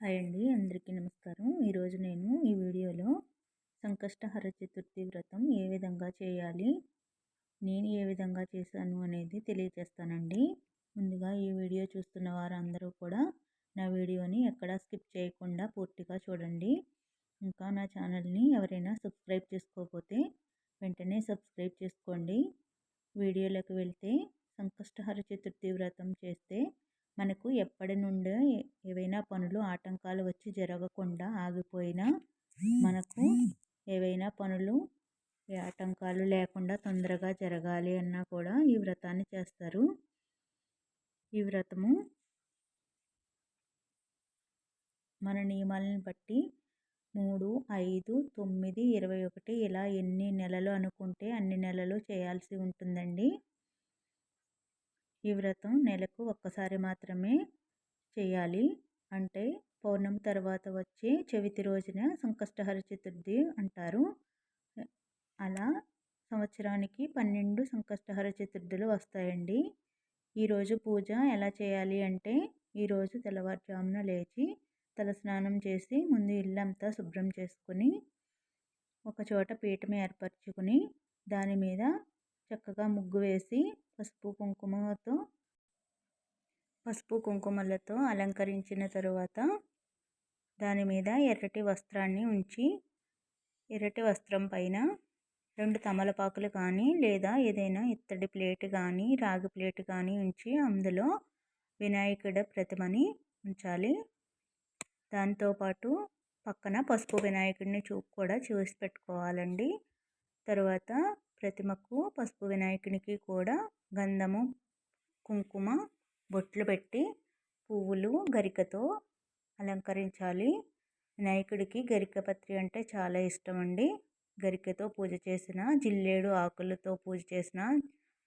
Hi అండి అందరికీ నమస్కారం. ఈరోజు నేను ఈ వీడియోలో సంకష్టహర చతుర్థి వ్రతం ఏ విధంగా చేయాలి నేను ఏ విధంగా చేశాను అనేది తెలియజేస్తానండి ముందుగా ఈ వీడియో చూస్తున్న వారందరూ కూడా నా వీడియోని ఎక్కడా స్కిప్ చేయకుండా పూర్తిగా చూడండి. ఇంకా నా ఛానల్ని ఎవరైనా సబ్స్క్రైబ్ చేసుకోకపోతే వెంటనే సబ్స్క్రైబ్ చేసుకోండి. వీడియోలోకి వెళ్తే సంకష్టహర చతుర్థి వ్రతం చేస్తే మనకు ఎప్పటి నుండి ఏవైనా పనులు ఆటంకాలు వచ్చి జరగకుండా ఆగిపోయినా మనకు ఏవైనా పనులు ఆటంకాలు లేకుండా తొందరగా జరగాలి అన్నా కూడా ఈ వ్రతాన్ని చేస్తారు. ఈ వ్రతము మన నియమాలను బట్టి మూడు ఐదు తొమ్మిది ఇరవై ఒకటి ఇలా ఎన్ని నెలలు అనుకుంటే అన్ని నెలలు చేయాల్సి ఉంటుందండి. ఈ వ్రతం నెలకు ఒక్కసారి మాత్రమే చేయాలి. అంటే పౌర్ణమి తర్వాత వచ్చే చవితి రోజున సంకష్టహర చతుర్థి అంటారు. అలా సంవత్సరానికి పన్నెండు సంకష్టహర చతుర్థులు వస్తాయండి ఈరోజు పూజ ఎలా చేయాలి అంటే ఈరోజు తెల్లవారుజామున లేచి తలస్నానం చేసి ముందు ఇల్లంతా శుభ్రం చేసుకుని ఒకచోట పీఠం ఏర్పరచుకుని దాని మీద చక్కగా ముగ్గు వేసి పసుపు కుంకుమతో పసుపు కుంకుమలతో అలంకరించిన తరువాత దాని మీద ఎర్రటి వస్త్రాన్ని ఉంచి ఎర్రటి వస్త్రం పైన రెండు తమలపాకులు కానీ లేదా ఏదైనా ఇత్తడి ప్లేట్ కానీ రాగి ప్లేట్ కానీ ఉంచి అందులో వినాయకుడి ప్రతిమని ఉంచాలి. దాంతోపాటు పక్కన పసుపు వినాయకుడిని చూ కూడా చూసి పెట్టుకోవాలండి. తర్వాత ప్రతిమకు పసుపు వినాయకునికి కూడా గంధము కుంకుమ బొట్లు పెట్టి పువ్వులు గరికతో అలంకరించాలి. వినాయకుడికి గరికపత్రి అంటే చాలా ఇష్టం అండి గరికతో పూజ చేసిన జిల్లేడు ఆకులతో పూజ చేసిన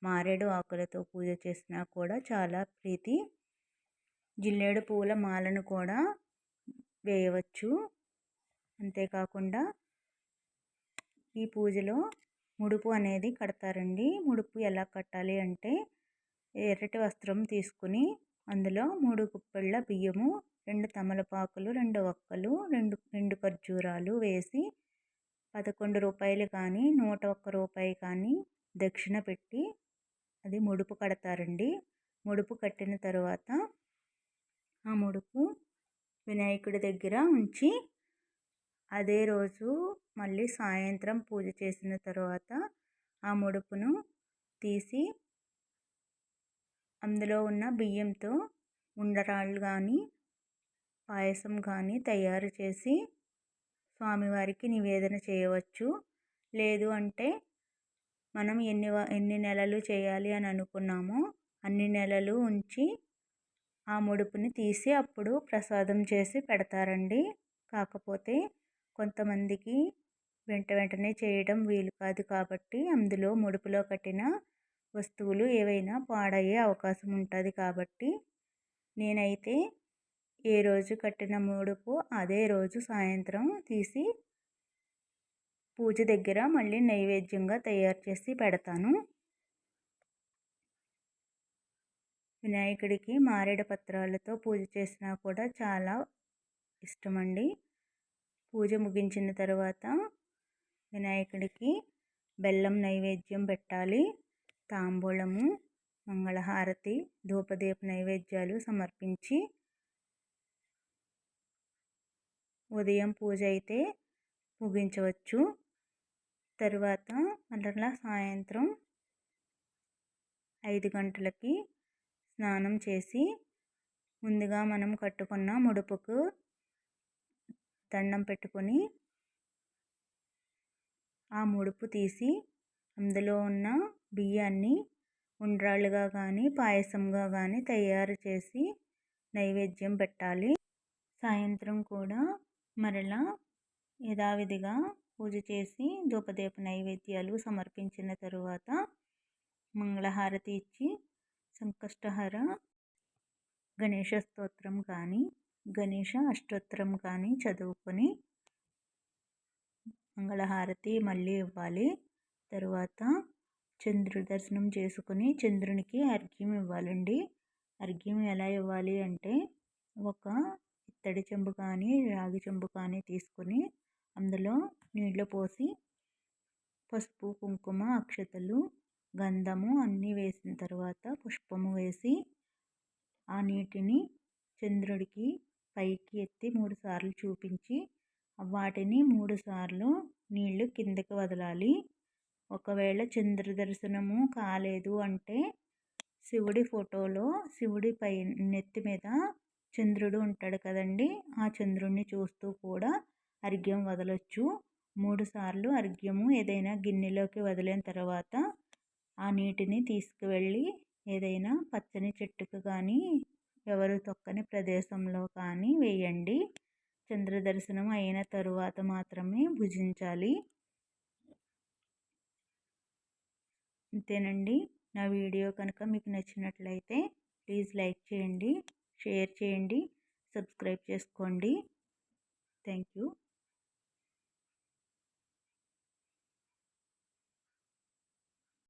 మారేడు ఆకులతో పూజ చేసినా కూడా చాలా ప్రీతి. జిల్లేడు పువ్వుల మాలను కూడా వేయవచ్చు. అంతేకాకుండా ఈ పూజలో ముడుపు అనేది కడతారండి. ముడుపు ఎలా కట్టాలి అంటే ఎర్రటి వస్త్రం తీసుకుని అందులో మూడు కుప్పళ్ళ బియ్యము రెండు తమలపాకులు రెండు ఒక్కలు రెండు రెండు ఖర్జూరాలు వేసి పదకొండు రూపాయలు కానీ నూట ఒక్క రూపాయి కానీ దక్షిణ పెట్టి అది ముడుపు కడతారండి. ముడుపు కట్టిన తర్వాత ఆ ముడుపు వినాయకుడి దగ్గర ఉంచి అదే రోజు మళ్ళీ సాయంత్రం పూజ చేసిన తర్వాత ఆ ముడుపును తీసి అందులో ఉన్న బియ్యంతో ఉండరాళ్ళు కానీ పాయసం కానీ తయారు చేసి స్వామివారికి నివేదన చేయవచ్చు. లేదు అంటే మనం ఎన్ని ఎన్ని నెలలు చేయాలి అని అనుకున్నామో అన్ని నెలలు ఉంచి ఆ ముడుపుని తీసి అప్పుడు ప్రసాదం చేసి పెడతారండి. కాకపోతే కొంతమందికి వెంట వెంటనే చేయడం వీలు కాదు కాబట్టి అందులో ముడుపులో కట్టిన వస్తువులు ఏవైనా పాడయ్యే అవకాశం ఉంటుంది కాబట్టి నేనైతే ఏ రోజు కట్టిన ముడుపు అదే రోజు సాయంత్రం తీసి పూజ దగ్గర మళ్ళీ నైవేద్యంగా తయారు చేసి పెడతాను. వినాయకుడికి మారేడు పత్రాలతో పూజ చేసినా కూడా చాలా ఇష్టమండి. పూజ ముగించిన తర్వాత వినాయకుడికి బెల్లం నైవేద్యం పెట్టాలి. తాంబూలము మంగళహారతి ధూపదీప నైవేద్యాలు సమర్పించి ఉదయం పూజ అయితే ముగించవచ్చు. తర్వాత మరలా సాయంత్రం ఐదు గంటలకి స్నానం చేసి ముందుగా మనం కట్టుకున్న ముడుపుకు దండం పెట్టుకొని ఆ ముడుపు తీసి అందులో ఉన్న బియ్యాన్ని ఉండ్రాళ్ళుగా కానీ పాయసంగా కానీ తయారు చేసి నైవేద్యం పెట్టాలి. సాయంత్రం కూడా మరలా యథావిధిగా పూజ చేసి ధూపదీప నైవేద్యాలు సమర్పించిన తరువాత మంగళహారతి ఇచ్చి సంకష్టహర గణేష స్తోత్రం కానీ గణేష అష్టోత్తరం కానీ చదువుకొని మంగళహారతి మళ్ళీ ఇవ్వాలి. తరువాత చంద్రుడి దర్శనం చేసుకుని చంద్రునికి అర్ఘ్యం ఇవ్వాలండి. అర్ఘ్యం ఎలా ఇవ్వాలి అంటే ఒక ఇత్తడి చెంబు కానీ రాగి చెంబు కానీ తీసుకొని అందులో నీళ్ళు పోసి పసుపు కుంకుమ అక్షతలు గంధము అన్నీ వేసిన తర్వాత పుష్పము వేసి ఆ నీటిని చంద్రుడికి పైకి ఎత్తి మూడు సార్లు చూపించి వాటిని మూడు సార్లు నీళ్ళు కిందకి వదలాలి. ఒకవేళ చంద్ర దర్శనము కాలేదు అంటే శివుడి ఫోటోలో శివుడి పై నెత్తి మీద చంద్రుడు ఉంటాడు కదండి. ఆ చంద్రుడిని చూస్తూ కూడా అర్ఘ్యం వదలొచ్చు. మూడు సార్లు అర్ఘ్యము ఏదైనా గిన్నెలోకి వదిలిన తర్వాత ఆ నీటిని తీసుకువెళ్ళి ఏదైనా పచ్చని చెట్టుకు కానీ ఎవరు తొక్కని ప్రదేశంలో కానీ వేయండి. చంద్రదర్శనం అయిన తరువాత మాత్రమే భుజించాలి. అంతేనండి నా వీడియో కనుక మీకు నచ్చినట్లయితే ప్లీజ్ లైక్ చేయండి షేర్ చేయండి సబ్స్క్రైబ్ చేసుకోండి. Thank you.